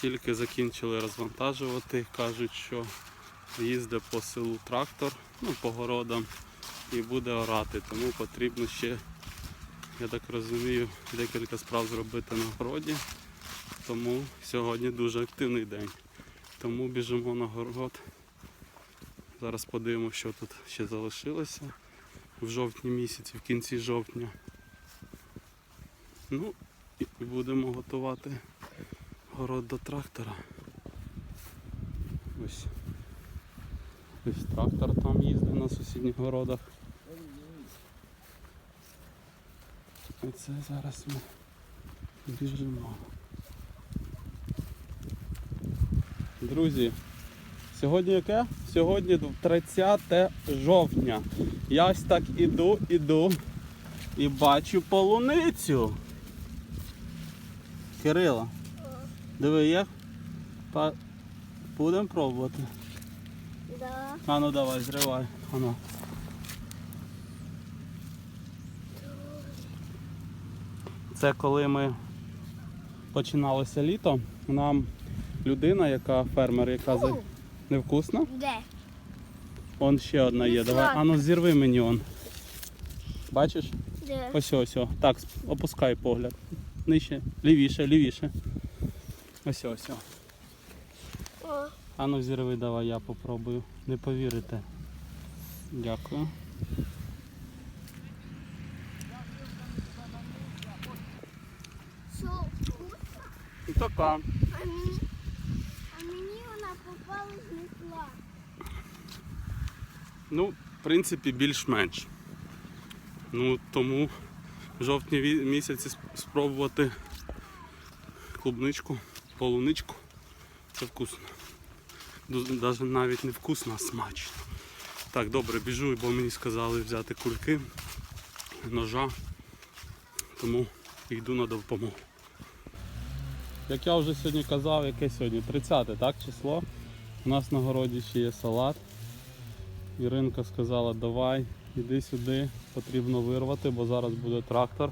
Тільки закінчили розвантажувати, кажуть, що їздить по селу трактор, ну, по городам і буде орати, тому потрібно ще, я так розумію, декілька справ зробити на городі. Тому сьогодні дуже активний день. Тому біжимо на город. Зараз подивимося, що тут ще залишилося в жовтні місяці, в кінці жовтня. Ну і будемо готувати город до трактора. Ось. Ось трактор там їздить на сусідніх городах. І це зараз ми біжимо. Друзі, сьогодні яке? Сьогодні 30 жовтня. Я ось так іду, іду і бачу полуницю. Кирило, диви як? Па... Будемо пробувати. Да. А ну давай, зривай. Ану. Це коли ми починалося літо, нам людина, яка фермер, яка за... Невкусна. Де? Он ще одна є. Давай. Сладка. А ну зірви мені он. Бачиш? Де? Ось ось. ось. Так, опускай погляд. Нижче, лівіше, лівіше. Ось ось. О, А ну зірви, давай я попробую. Не повірите. Дякую. що вкусно? І така. А мені, а мені вона попалась не сладка. Ну, в принципі, більш-менш. Ну, тому в жовтні місяці спробувати клубничку, полуничку. Це вкусно. Навіть навіть не вкусно, а смачно. Так, добре, біжу, бо мені сказали взяти кульки, ножа. Тому йду на допомогу. Як я вже сьогодні казав, яке сьогодні? 30 так, число. У нас на городі ще є салат. Іринка сказала, давай, іди сюди, потрібно вирвати, бо зараз буде трактор.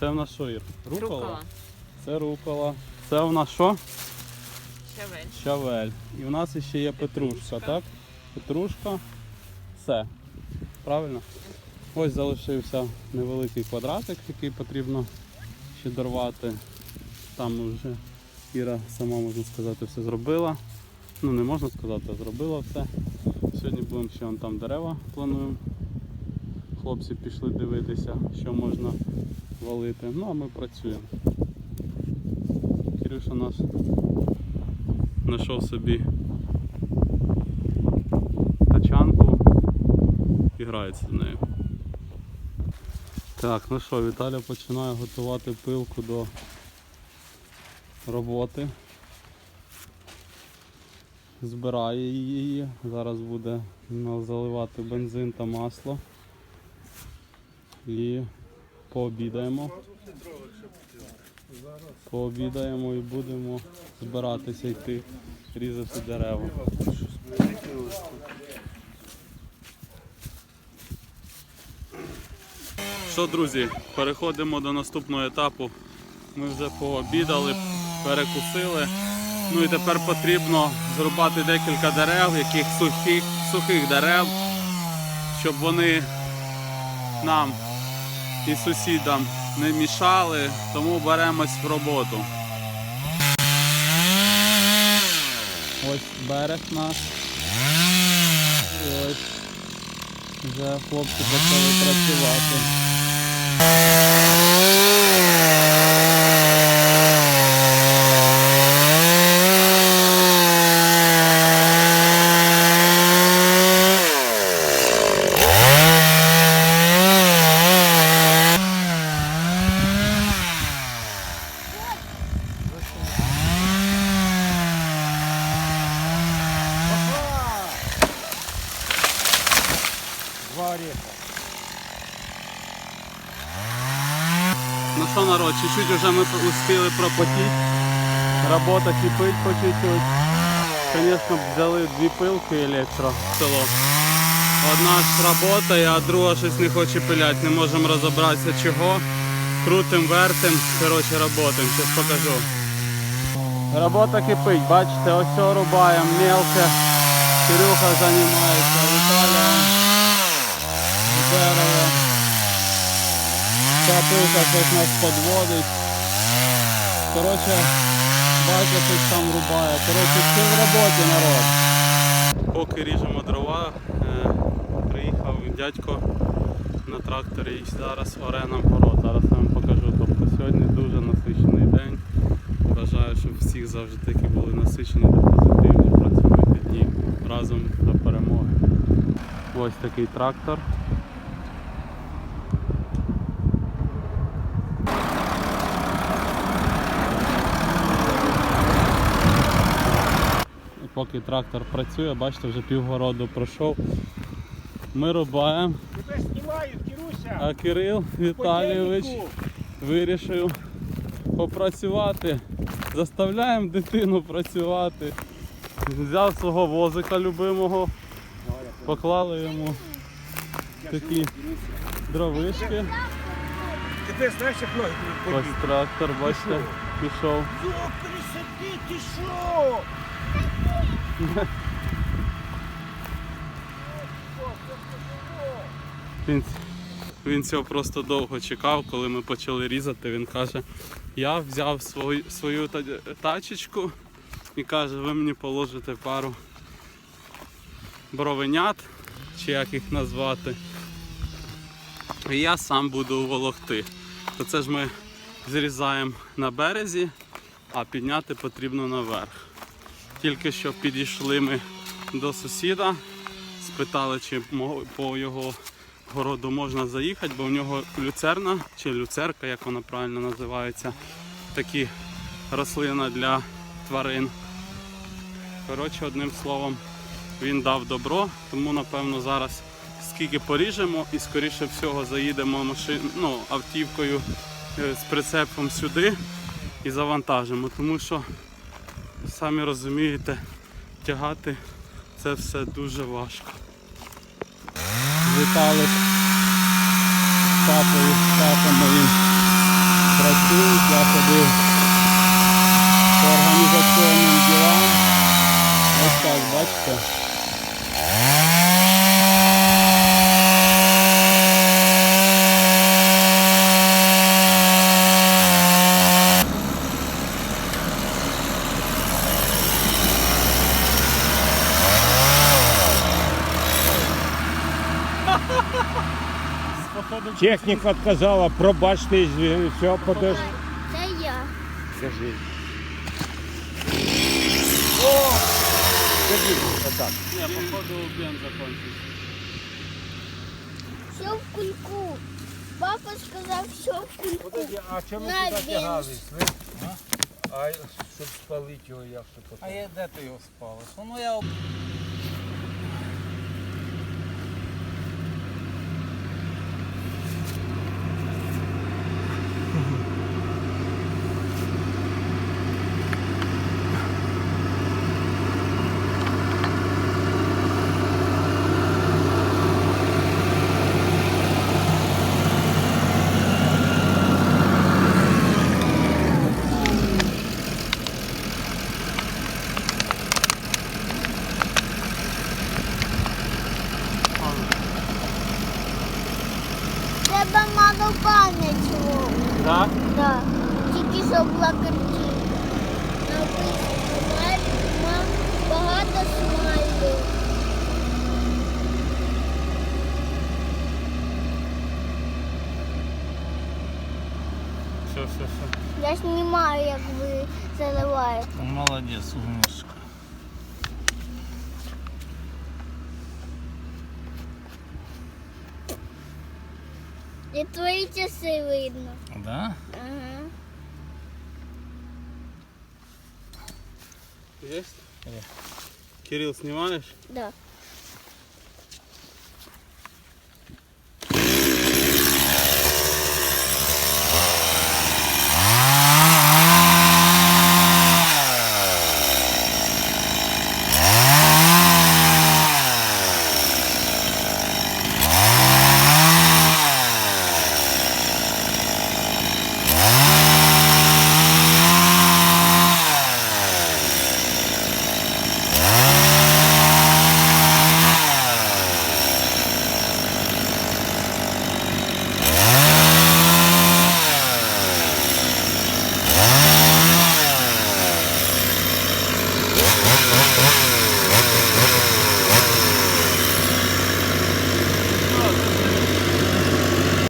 Це в нас що, Ір? Рукола? Рукола. Це рукола. Це в нас що? Щавель. Щавель. І в нас ще є петрушка, Петрушка. так? Петрушка. Все. Правильно? Ось залишився невеликий квадратик, який потрібно ще дорвати. Там вже Іра сама, можна сказати, все зробила. Ну не можна сказати, а зробила все. Сьогодні будемо ще вон там дерева плануємо. Хлопці пішли дивитися, що можна валити. Ну а ми працюємо. Кирюша наш знайшов собі тачанку і грається з нею. Так, ну що, Віталя починає готувати пилку до роботи. Збирає її. Зараз буде заливати бензин та масло. І пообідаємо. Пообідаємо і будемо збиратися йти різати дерева. Що, друзі, переходимо до наступного етапу. Ми вже пообідали, перекусили. Ну і тепер потрібно зрубати декілька дерев, яких сухих, сухих дерев, щоб вони нам і сусідам не мішали, тому беремось в роботу. Ось берег наш. Ось вже хлопці почали працювати. Ну що, народ, чуть-чуть вже ми успіли пропотіти. Робота кипить по чуть-чуть. Звісно, взяли дві пилки електро в село. Одна ж працює, а друга щось не хоче пиляти. Не можемо розібратися чого. Крутим, вертим, коротше, працюємо. Зараз покажу. Робота кипить, бачите, ось все рубаємо, мелке. Кирюха займається, дерево. Ця щось нас підводить. Коротше, батя щось там рубає. Коротше, все в роботі народ. Поки ріжемо дрова, е, приїхав дядько на тракторі і зараз оре нам город. Зараз я вам покажу. Тобто сьогодні дуже насичений день. Бажаю, щоб всіх завжди таки були насичені та позитивні. Працюйте і разом до перемоги. Ось такий трактор. Поки трактор працює, бачите, вже півгороду пройшов. Ми рубаємо, Тебе знімають, Кіруся! а Кирил Віталійович вирішив попрацювати. Заставляємо дитину працювати. Взяв свого возика любимого, поклали йому такі дровишки. Тебе знаєш, як ноги Ось трактор, бачите, пішов. Йо, присади, ти що? Він, він цього просто довго чекав, коли ми почали різати. Він каже, я взяв свою, свою тачечку і каже, ви мені положите пару бровенят, чи як їх назвати. І я сам буду волокти. То це ж ми зрізаємо на березі, а підняти потрібно наверх. Тільки що підійшли ми до сусіда, спитали, чи по його городу можна заїхати, бо в нього люцерна чи люцерка, як вона правильно називається, такі рослина для тварин. Коротше, одним словом, він дав добро, тому напевно зараз скільки поріжемо і скоріше всього заїдемо машин, ну, автівкою е, з прицепом сюди і завантажимо, тому що самі розумієте, тягати це все дуже важко. Віталик з папою, з татом моїм працюють, я ходив по організаційним ділам. Ось так, бачите. Техніка відказала, пробачте, і все, подожди. Це я. Скажи. О! Скажи, отак. Ні, походу бен закончився. Все в кульку. Папа сказав, все в кульку. Подожди, а чому На туди тягались? Ви? А щоб спалити його, як то А я де ти його спалиш? Воно я об- пам'ять. Вов. Так? Да. Тільки що була картинка. Написано, «Мать, мам, багато смайлів. Все, все, все. Я знімаю, як ви заливаєте. Молодець, умничка. І твої часи видно. Да? Ага. Есть? Є. Кирилл, снимаешь? Да.